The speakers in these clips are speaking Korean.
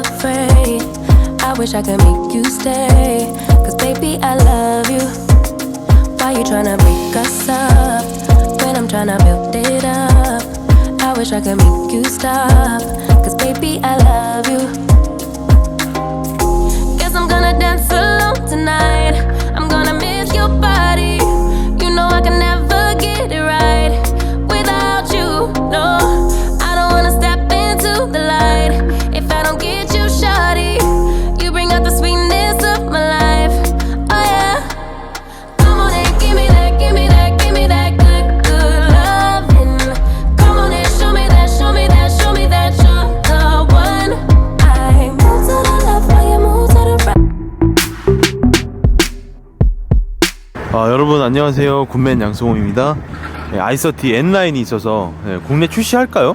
afraid? I wish I could make you stay. Cause baby, I love you. Why you tryna break us up? When I'm tryna build it up. I wish I could make you stop. Cause baby, I love you. Guess I'm gonna dance alone tonight. 여러분 안녕하세요. 굿맨 양승홍입니다. 네, 아이서티 N9이 있어서 네, 국내 출시할까요?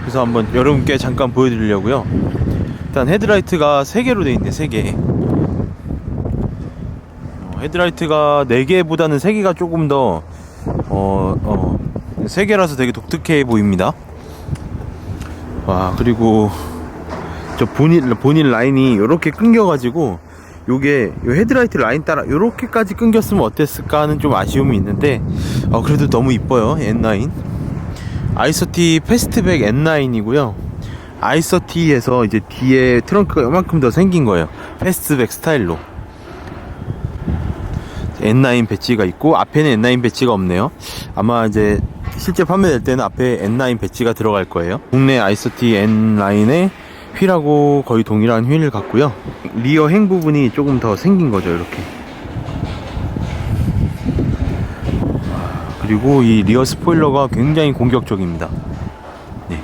그래서 한번 여러분께 잠깐 보여드리려고요. 일단 헤드라이트가 3개로 돼 있네, 3개. 어, 헤드라이트가 4개보다는 3개가 조금 더 어, 어, 3개라서 되게 독특해 보입니다. 와, 그리고 저 본인 본인 라인이 이렇게 끊겨가지고 요게 요 헤드라이트 라인 따라 요렇게까지 끊겼으면 어땠을까 하는 좀 아쉬움이 있는데 어, 그래도 너무 이뻐요 N9 아이서티 패스트백 N9이고요. 아이서티에서 이제 뒤에 트렁크가 요만큼 더 생긴 거예요 패스트백 스타일로. N9 배지가 있고 앞에는 N9 배지가 없네요. 아마 이제 실제 판매될 때는 앞에 N9 배지가 들어갈 거예요. 국내 아이서티 N9에 휠하고 거의 동일한 휠을 갖고요 리어 행 부분이 조금 더 생긴 거죠 이렇게 그리고 이 리어 스포일러가 굉장히 공격적입니다 네.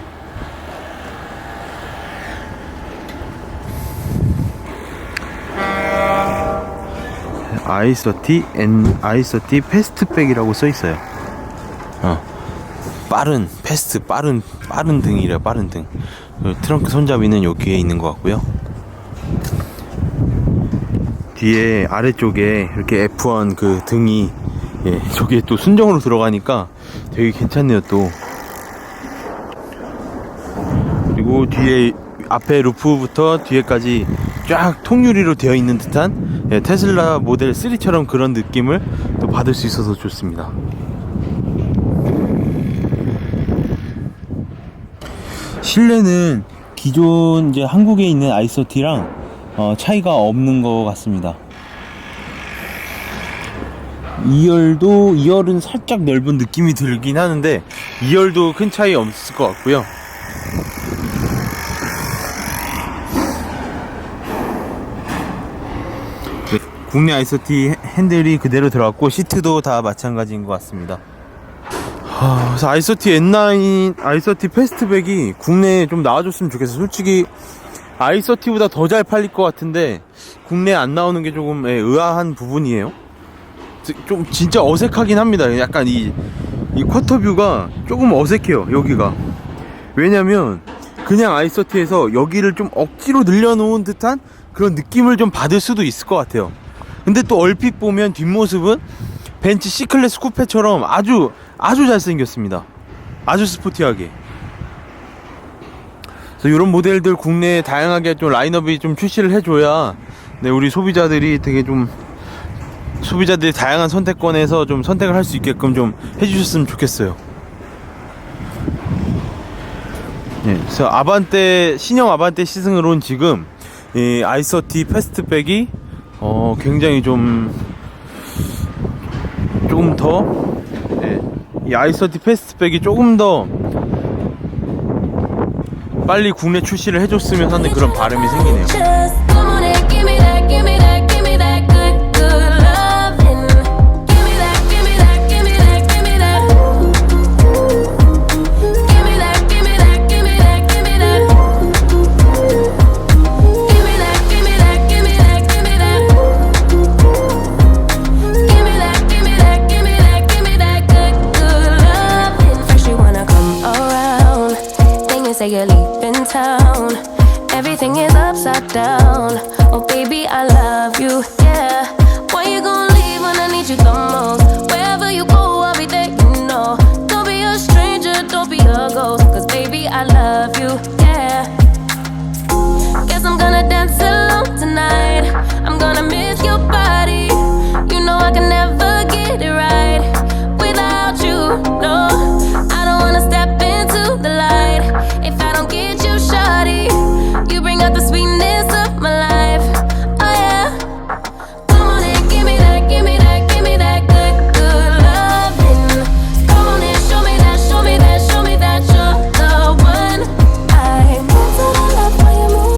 아이서티 N 아이서티 패스트백이라고 써 있어요. 어. 빠른 패스트 빠른 빠른 등이래요 빠른 등. 그 트렁크 손잡이는 여기에 있는 것 같고요. 뒤에 아래쪽에 이렇게 F1 그 등이 예, 저기에 또 순정으로 들어가니까 되게 괜찮네요 또. 그리고 뒤에 앞에 루프부터 뒤에까지 쫙 통유리로 되어 있는 듯한 예, 테슬라 모델 3처럼 그런 느낌을 또 받을 수 있어서 좋습니다. 실내는 기존 이제 한국에 있는 아이서티랑 어, 차이가 없는 것 같습니다. 2열도 2열은 살짝 넓은 느낌이 들긴 하는데 2열도 큰 차이 없을 것 같고요. 네, 국내 아이서티 핸들이 그대로 들어갔고 시트도 다 마찬가지인 것 같습니다. 하, 그래서 아이서티 N9 아이서티 패스트백이 국내에 좀 나와줬으면 좋겠어. 솔직히 아이서티보다 더 잘 팔릴 것 같은데 국내에 안 나오는 게 조금 예, 의아한 부분이에요. 좀 진짜 어색하긴 합니다. 약간 이, 이 쿼터뷰가 조금 어색해요. 여기가. 왜냐면 그냥 아이서티에서 여기를 좀 억지로 늘려놓은 듯한 그런 느낌을 좀 받을 수도 있을 것 같아요. 근데 또 얼핏 보면 뒷모습은 벤츠 C클래스 쿠페처럼 아주 아주 잘생겼습니다. 아주 스포티하게. 그래서 이런 모델들 국내에 다양하게 좀 라인업이 좀 출시를 해줘야 네, 우리 소비자들이 되게 좀 소비자들이 다양한 선택권에서 좀 선택을 할 수 있게끔 좀 해주셨으면 좋겠어요. 네, 그래서 아반떼 신형 아반떼 온 지금 이 아이서티 패스트백이 어 굉장히 좀 조금 더 예, 이 아이서티 패스트백이 조금 더 빨리 국내 출시를 해줬으면 하는 그런 바람이 생기네요. down. Oh, baby, I love you, yeah. Why you gonna leave when I need you the most? Wherever you go, I'll be there, you know. Don't be a stranger, don't be a ghost. Cause, baby, I love you, yeah. Guess I'm gonna dance alone tonight. I'm gonna miss your body. You know I can never get it right without you, no.